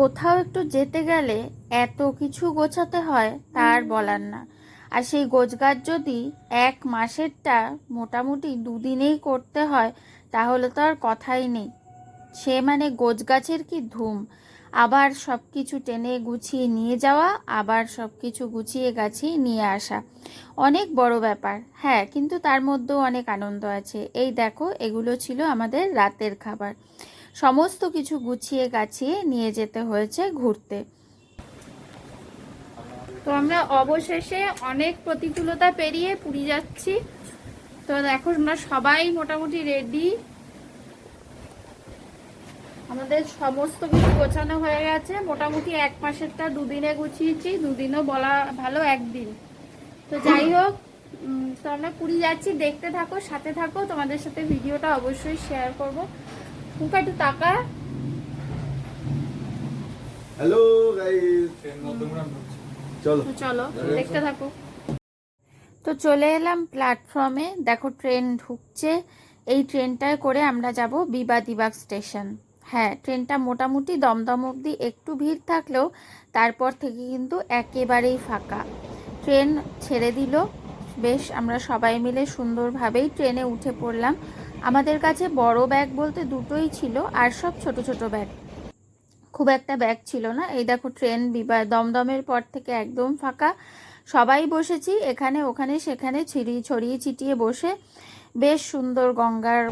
কোথাও একটু যেতে গেলে এত কিছু গোছাতে হয় তার বলার না। আর সেই গোছগাছ যদি এক মাসেরটা মোটামুটি দুদিনেই করতে হয় তাহলে তো আর কথাই নেই। সে মানে গোছগাছের কি ধুম? আবার সব কিছু টেনে গুছিয়ে নিয়ে যাওয়া আবার সব কিছু গুছিয়ে গাছিয়ে নিয়ে আসা। অনেক বড় ব্যাপার হ্যাঁ কিন্তু তার মধ্যেও অনেক আনন্দ আছে। এই দেখো এগুলো ছিল আমাদের রাতের খাবার। সমস্ত কিছু গুছিয়ে গাছিয়ে নিয়ে যেতে হয়েছে ঘুরতে। তো আমরা অবশেষে অনেক প্রতিকূলতা পেরিয়ে পুরী যাচ্ছি। তো দেখো, আমরা সবাই মোটামুটি রেডি আমাদের সমস্ত কিছু গোছানো হয়ে গেছে। মোটামুটি এক মাসেরটা দুদিনে গুছিয়েছি। দুদিনও বলা ভালো, একদিন। তো যাই হোক তো আমরা পুরী যাচ্ছি। দেখতে থাকো, সাথে থাকো। তোমাদের সাথে ভিডিওটা অবশ্যই শেয়ার করব। একটু তাকা। হ্যালো গাইস চলো। তো চলো দেখতে থাকো। তো চলে এলাম প্ল্যাটফর্মে দেখো ট্রেন ঢুকছে। এই ট্রেনটায় করে আমরা যাব বিবাদিবাগ স্টেশন হ্যাঁ ট্রেনটা মোটামুটি দমদম অবধি একটু ভিড় থাকলেও তারপর থেকে কিন্তু একেবারেই ফাঁকা। ট্রেন ছেড়ে দিল। বেশ আমরা সবাই মিলে সুন্দরভাবেই ট্রেনে উঠে পড়লাম। আমাদের কাছে বড় ব্যাগ বলতে দুটোই ছিল আর সব ছোট ছোট ব্যাগ। খুব একটা ব্যাগ ছিল না। এই দেখো ট্রেন বিবা দমদমের পর থেকে একদম ফাঁকা। সবাই বসেছি এখানে ওখানে সেখানে ছিড়িয়ে ছড়িয়ে ছিটিয়ে বসে। বেশ সুন্দর গঙ্গার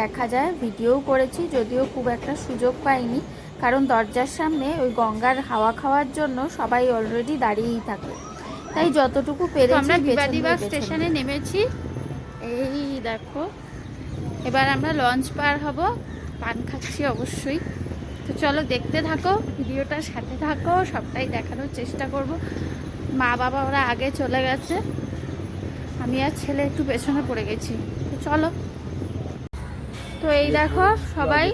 দেখা যায়। ভিডিও করেছি যদিও খুব একটা সুযোগ পাইনি। কারণ দরজার সামনে ওই গঙ্গার হাওয়া খাওয়ার জন্য সবাই অলরেডি দাঁড়িয়েই থাকে। তাই যতটুকু পেরেছি আমরা বিবাদিবাগ স্টেশনে নেমেছি। এই দেখো এবার আমরা লঞ্চ পার হব। পান খাচ্ছি অবশ্যই। তো চলো দেখতে থাকো, ভিডিওটার সাথে থাকো, সবটাই দেখানোর চেষ্টা করব। মা বাবা ওরা আগে চলে গেছে। আমি আর ছেলে একটু পেছনে পড়ে গেছি। তো চলো। তো এই দেখো সবাই।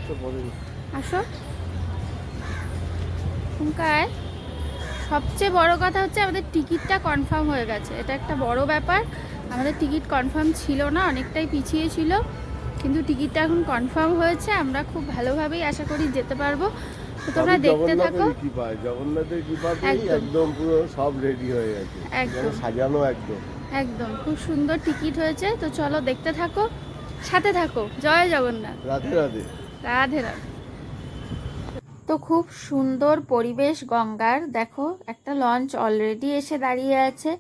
আসো। হুঙ্কায় সবচেয়ে বড় কথা হচ্ছে আমাদের টিকিটটা কনফার্ম হয়ে গেছে। এটা একটা বড় ব্যাপার। আমাদের টিকিট কনফার্ম ছিল না, অনেকটাই পিছিয়ে ছিল। কিন্তু টিকিটটা এখন কনফার্ম হয়েছে আমরা খুব ভালোভাবেই আশা করি যেতে পারব। তো তোমরা দেখতে থাকো। জগন্নাথের কৃপা জগন্নাথের কৃপাতেই একদম। একদম পুরো সব রেডি হয়ে গেছে। একদম। সাজানো একদম। একদম। খুব সুন্দর টিকিট হয়েছে। তো চলো দেখতে থাকো সাথে থাকো। জয় জগন্নাথ। রাধে রাধে। রাধে রাধে। তো খুব সুন্দর পরিবেশ গঙ্গার। দেখো একটা লঞ্চ অলরেডি এসে দাঁড়িয়ে আছে।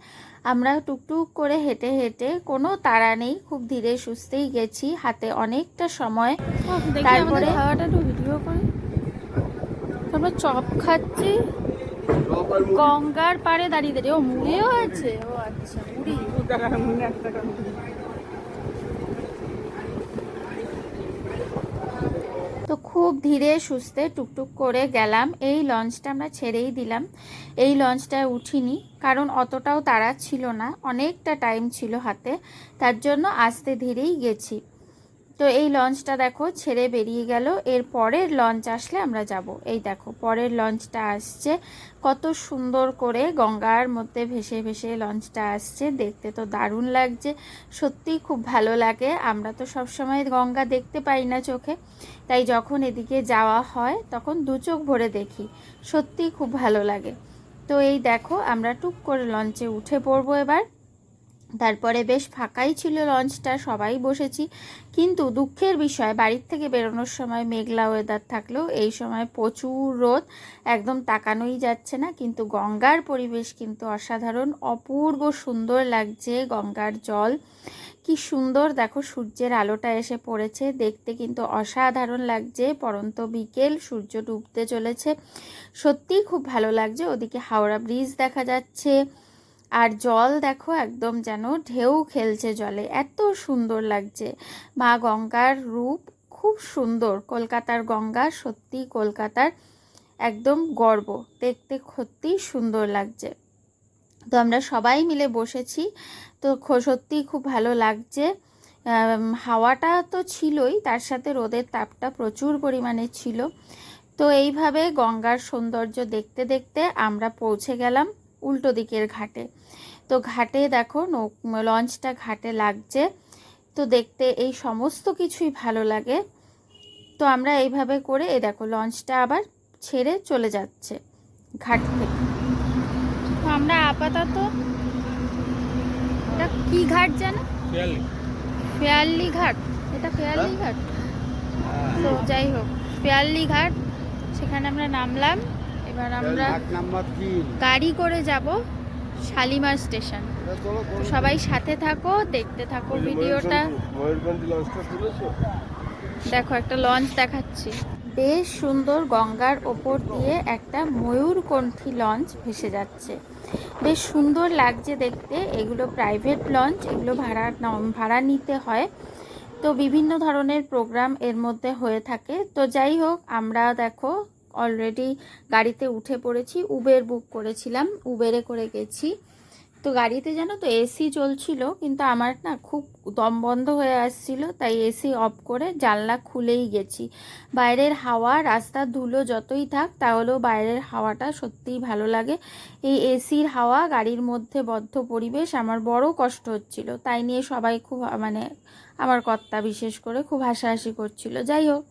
আমরা টুকটুক করে হেঁটে হেঁটে কোনো তাড়া নেই খুব ধীরে সুস্থেই গেছি হাতে অনেকটা সময়। তারপরে- খাওয়াটা একটু ভিডিও করে। আমরা চপ খাচ্ছি। গঙ্গার পাড়ে দাঁড়িয়ে দাঁড়িয়ে। ও মুড়িও আছে? ও আচ্ছা মুড়ি তো খুব ধীরে সুস্থে টুকটুক করে গেলাম। এই লঞ্চটা আমরা ছেড়েই দিলাম। এই লঞ্চটায় উঠিনি, কারণ অতটাও তাড়া ছিল না। অনেকটা টাইম ছিল হাতে। তার জন্য আস্তে ধীরেই গেছি। তো এই লঞ্চটা দেখো ছেড়ে বেরিয়ে গেল। এর পরের লঞ্চ আসলে আমরা যাব। এই দেখো, পরের লঞ্চটা আসছে। কত সুন্দর করে গঙ্গার মধ্যে ভেসে ভেসে লঞ্চটা আসছে। দেখতে তো দারুণ লাগছে। সত্যিই খুব ভালো লাগে। আমরা তো সবসময় গঙ্গা দেখতে পাই না চোখে। তাই যখন এদিকে যাওয়া হয়, তখন দু চোখ ভরে দেখি। সত্যিই খুব ভালো লাগে। তো এই দেখো, আমরা টুক করে লঞ্চে উঠে পড়ব এবার। তারপরে বেশ ফাঁকাই ছিল লঞ্চটা, সবাই বসেছি। কিন্তু দুঃখের বিষয়, বাড়ির থেকে বেরোনোর সময় মেঘলা ওয়েদার থাকলেও এই সময় প্রচুর রোদ, একদম তাকানোই যাচ্ছে না। কিন্তু গঙ্গার পরিবেশ কিন্তু অসাধারণ, অপূর্ব সুন্দর লাগছে গঙ্গার জল। কি সুন্দর, দেখো সূর্যের আলোটা এসে পড়েছে, দেখতে কিন্তু অসাধারণ লাগছে। পরন্ত বিকেল, সূর্য ডুবতে চলেছে। সত্যিই খুব ভালো লাগছে, ওদিকে হাওড়া ব্রিজ দেখা যাচ্ছে। আর জল দেখো একদম যেন ঢেউ খেলছে জলে। এত সুন্দর লাগছে। মা গঙ্গার রূপ খুব সুন্দর। কলকাতার গঙ্গা সত্যি কলকাতার একদম গর্ব। দেখতে সত্যিই সুন্দর লাগছে। তো আমরা সবাই মিলে বসেছি। তো সত্যিই খুব ভালো লাগছে। হাওয়াটা তো ছিলই, তার সাথে রোদের তাপটা প্রচুর পরিমাণে ছিল। তো এইভাবে গঙ্গার সৌন্দর্য দেখতে দেখতে আমরা পৌঁছে গেলাম উল্টো দিকের ঘাটে। তো ঘাটে দেখো লঞ্চটা ঘাটে লাগছে। তো দেখতে এই সমস্ত কিছুই ভালো লাগে। তো আমরা এইভাবে করে এই দেখো লঞ্চটা আবার ছেড়ে চলে যাচ্ছে ঘাট থেকে। তো আমরা আপাতত এটা কি ঘাট যেন ফেয়ারলি। ঘাট। এটা ফেয়ারলি ঘাট? তো যাই হোক ফেয়ারলি ঘাট। সেখানে আমরা নামলাম। এবার আমরা গাড়ি করে যাব। শালিমার স্টেশন। সবাই সাথে থাকো দেখতে থাকো ভিডিওটা। দেখো একটা লঞ্চ দেখাচ্ছি। বেশ সুন্দর গঙ্গার ওপর দিয়ে একটা ময়ূরকণ্ঠী লঞ্চ ভেসে যাচ্ছে। বেশ সুন্দর লাগছে দেখতে। এগুলো প্রাইভেট লঞ্চ এগুলো ভাড়া ভাড়া নিতে হয়। তো বিভিন্ন ধরনের প্রোগ্রাম এর মধ্যে হয়ে থাকে। তো যাই হোক আমরা দেখো অলরেডি গাড়িতে উঠে পড়েছি উবের বুক করেছিলাম উবেরে করে গেছি। তো গাড়িতে জানো তো এসি চলছিল, কিন্তু আমার না খুব দম বন্ধ হয়ে আসছিল, তাই এসি অফ করে জানলা খুলেই গেছি। বাইরের হাওয়া রাস্তার ধুলো যতই থাক, তাহলেও বাইরের হাওয়াটা সত্যিই ভালো লাগে। এই এসির হাওয়া, গাড়ির মধ্যে বদ্ধ পরিবেশ আমার বড় কষ্ট হচ্ছিল। তাই নিয়ে সবাই খুব মানে আমার কর্তা বিশেষ করে খুব হাসাহাসি করছিল। যাই হোক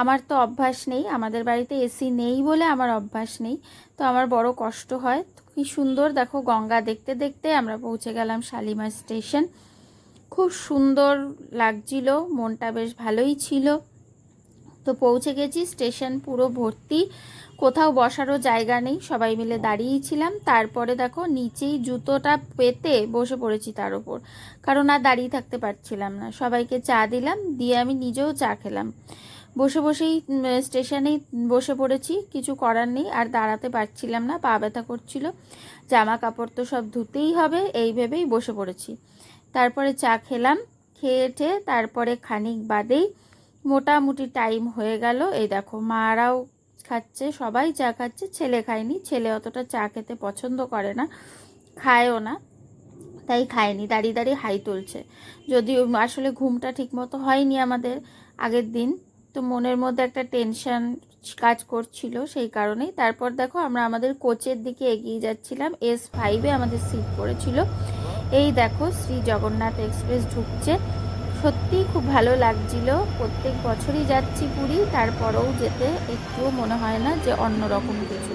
আমার তো অভ্যাস নেই, আমাদের বাড়িতে এসি নেই বলে আমার অভ্যাস নেই। তো আমার বড় কষ্ট হয়। কি সুন্দর, দেখো গঙ্গা দেখতে দেখতে আমরা পৌঁছে গেলাম শালিমার স্টেশন। খুব সুন্দর লাগছিল, মনটা বেশ ভালোই ছিল। তো পৌঁছে গেছি, স্টেশন পুরো ভর্তি। কোথাও বসারও জায়গা নেই, সবাই মিলে দাঁড়িয়েই ছিলাম। তারপরে দেখো নিচেই জুতোটা পেতে বসে পড়েছি তার উপর। কারণ আর দাঁড়িয়ে থাকতে পারছিলাম না। সবাইকে চা দিলাম, দিয়ে আমি নিজেও চা খেলাম। বসে বসেই স্টেশনেই বসে পড়েছি, কিছু করার নেই, আর দাঁড়াতে পারছিলাম না, পা ব্যথা করছিল, জামা কাপড় তো সব ধুতেই হবে, এই ভেবেই বসে পড়েছি। তারপরে চা খেলাম, খেয়ে ঠে তারপরে খানিক বাদেই মোটামুটি টাইম হয়ে গেল, এই দেখো, মারাও খাচ্ছে, সবাই চা খাচ্ছে, ছেলে খায়নি, ছেলে অতটা চা খেতে পছন্দ করে না, খায়ও না, তাই খায়নি, দাঁড়িয়ে দাঁড়িয়ে হাই তুলছে, যদিও আসলে ঘুমটা ঠিকমতো হয়নি আমাদের আগের দিন তো মনের মধ্যে একটা টেনশন কাজ করছিল সেই কারণেই। তারপর দেখো আমরা আমাদের কোচের দিকে এগিয়ে যাচ্ছিলাম। এস ফাইভে আমাদের সিট পড়েছিল। এই দেখো শ্রী জগন্নাথ এক্সপ্রেস ঢুকছে। সত্যিই খুব ভালো লাগছিল। প্রত্যেক বছরই যাচ্ছি পুরী, তারপরেও যেতে একটুও মনে হয় না যে অন্য রকম কিছু।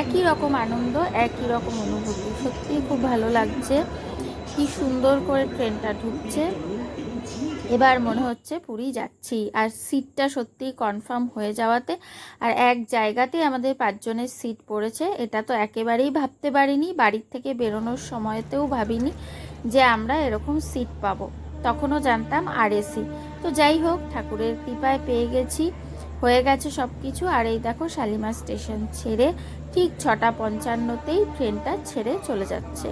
একই রকম আনন্দ, একই রকম অনুভূতি। সত্যিই খুব ভালো লাগছে। কি সুন্দর করে ট্রেনটা ঢুকছে। এবার মনে হচ্ছে পুরী যাচ্ছি। আর সিটটা সত্যিই কনফার্ম হয়ে যাওয়াতে আর এক জায়গাতেই আমাদের পাঁচজনের সিট পড়েছে। এটা তো একেবারেই ভাবতে পারিনি, বাড়ির থেকে বেরোনোর সময়তেও ভাবিনি যে আমরা এরকম সিট পাবো। তখনও জানতাম আর এসি তো যাই হোক, ঠাকুরের কৃপায় পেয়ে গেছি। হয়ে গেছে সব কিছু আর এই দেখো শালিমার স্টেশন ছেড়ে ঠিক ছটা পঞ্চান্নতেই ট্রেনটা ছেড়ে চলে যাচ্ছে।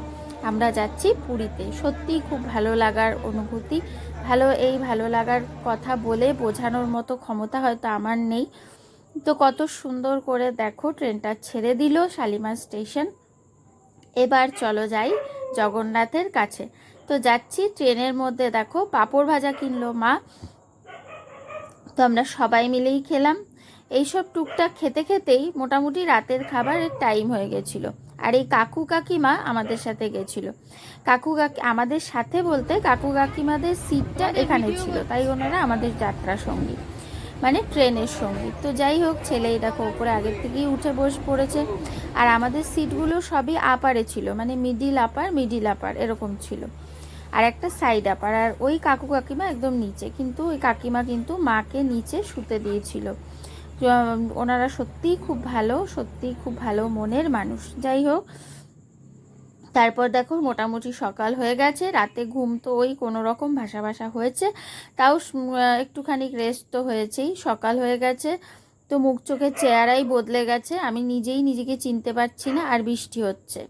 আমরা যাচ্ছি পুরীতে। সত্যিই খুব ভালো লাগার অনুভূতি। ভালো, এই ভালো লাগার কথা বলে বোঝানোর মতো ক্ষমতা হয়তো আমার নেই। তো কত সুন্দর করে দেখো, ট্রেনটা ছেড়ে দিল শালিমার স্টেশন। এবার চলো যাই জগন্নাথের কাছে। তো যাচ্ছি ট্রেনের মধ্যে, দেখো পাঁপড় ভাজা কিনলো মা। তো আমরা সবাই মিলেই খেলাম। এইসব টুকটাক খেতে খেতেই মোটামুটি রাতের খাবারের টাইম হয়ে গেছিল। আর এই কাকু কাকিমা আমাদের সাথে গেছিল। কাকু কাকি, আমাদের সাথে বলতে কাকু কাকিমাদের সিটটা এখানে ছিল, তাই ওনারা আমাদের যাত্রা সঙ্গী মানে ট্রেনের সঙ্গী। তো যাই হোক, ছেলে দেখো ওপরে আগের থেকেই উঠে বসে পড়েছে। আর আমাদের সিটগুলো সবই আপারে ছিল মানে মিডিল আপার মিডিল আপার এরকম ছিল। আর একটা সাইড আপার আর ওই কাকু কাকিমা একদম নিচে, কিন্তু ওই কাকিমা কিন্তু মাকে নিচে শুতে দিয়েছিল। ওনারা সত্যিই খুব ভালো, সত্যিই খুব ভালো মনের মানুষ। যাই হোক, তারপর দেখো মোটামুটি সকাল হয়ে গেছে, রাতে ঘুম তো ওই কোনো রকম ভাসা ভাষা হয়েছে। তাও একটুখানি রেস্ট তো হয়েছেই, সকাল হয়ে গেছে। তো মুখ চোখের চেহারাই বদলে গেছে, আমি নিজেই নিজেকে চিনতে পারছি না আর বৃষ্টি হচ্ছে।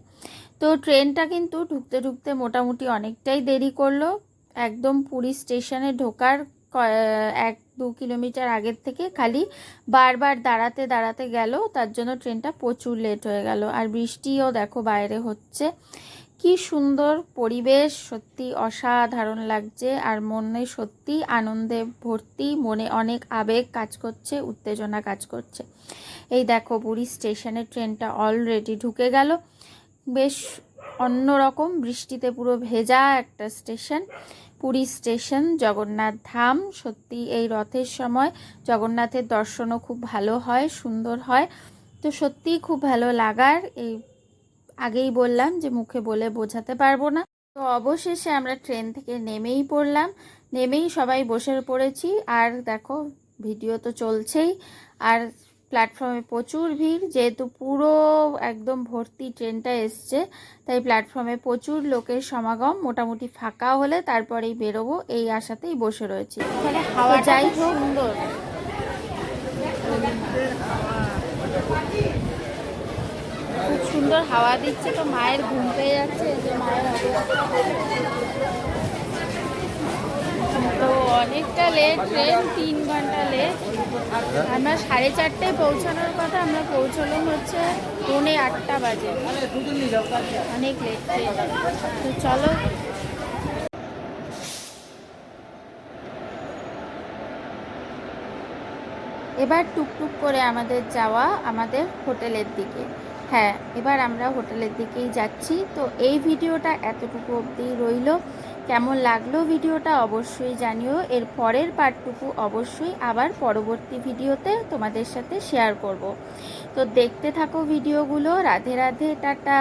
তো ট্রেনটা কিন্তু ঢুকতে ঢুকতে মোটামুটি অনেকটাই দেরি করল। একদম পুরী স্টেশনে ঢোকার এক দু কিলোমিটার আগের থেকে খালি বারবার দাঁড়াতে দাঁড়াতে গেল, তার জন্য ট্রেনটা প্রচুর লেট হয়ে গেল। আর বৃষ্টিও দেখো বাইরে হচ্ছে। কি সুন্দর পরিবেশ, সত্যি অসাধারণ লাগছে। আর মনে সত্যি আনন্দে ভর্তি, মনে অনেক আবেগ কাজ করছে, উত্তেজনা কাজ করছে। এই দেখো পুরী স্টেশনে ট্রেনটা অলরেডি ঢুকে গেল। বেশ অন্যরকম, বৃষ্টিতে পুরো ভেজা একটা স্টেশন। পুরী স্টেশন, জগন্নাথ ধাম। সত্যি এই রথের সময় জগন্নাথের দর্শনও খুব ভালো হয়, সুন্দর হয়। তো সত্যিই খুব ভালো লাগার। এই আগেই বললাম যে মুখে বলে বোঝাতে পারব না। তো অবশেষে আমরা ট্রেন থেকে নেমেই পড়লাম। নেমেই সবাই বসে পড়েছি। আর দেখো, ভিডিও তো চলছেই। আর প্ল্যাটফর্মে প্রচুর ভিড় যেহেতু পুরো একদম ভর্তি ট্রেনটা এসছে তাই প্ল্যাটফর্মে প্রচুর লোকের সমাগম মোটামুটি ফাঁকা হলে তারপরেই বেরোবো এই আশাতেই বসে রয়েছি। যাই হোক। সুন্দর। খুব সুন্দর হাওয়া দিচ্ছে তো মায়ের ঘুম পেয়ে যাচ্ছে যে মায়ের অনেকটা লেট ট্রেন তিন ঘণ্টা লেট আমরা সাড়ে চারটায় পৌঁছানোর কথা, আমরা পৌঁছলাম হচ্ছে পৌনে আটটা বাজে। অনেক লেট ট্রেন তো চলো। এবার টুকটুক করে আমাদের যাওয়া আমাদের হোটেলের দিকে। হ্যাঁ এবার আমরা হোটেলের দিকেই যাচ্ছি। তো এই ভিডিওটা এতটুকু অবধি রইল। কেমন লাগল ভিডিওটা অবশ্যই জানিও। এর পরের পার্টটুকু অবশ্যই আবার পরবর্তী ভিডিওতে তোমাদের সাথে শেয়ার করব। তো দেখতে থাকো ভিডিওগুলো। রাধে রাধে, টাটা।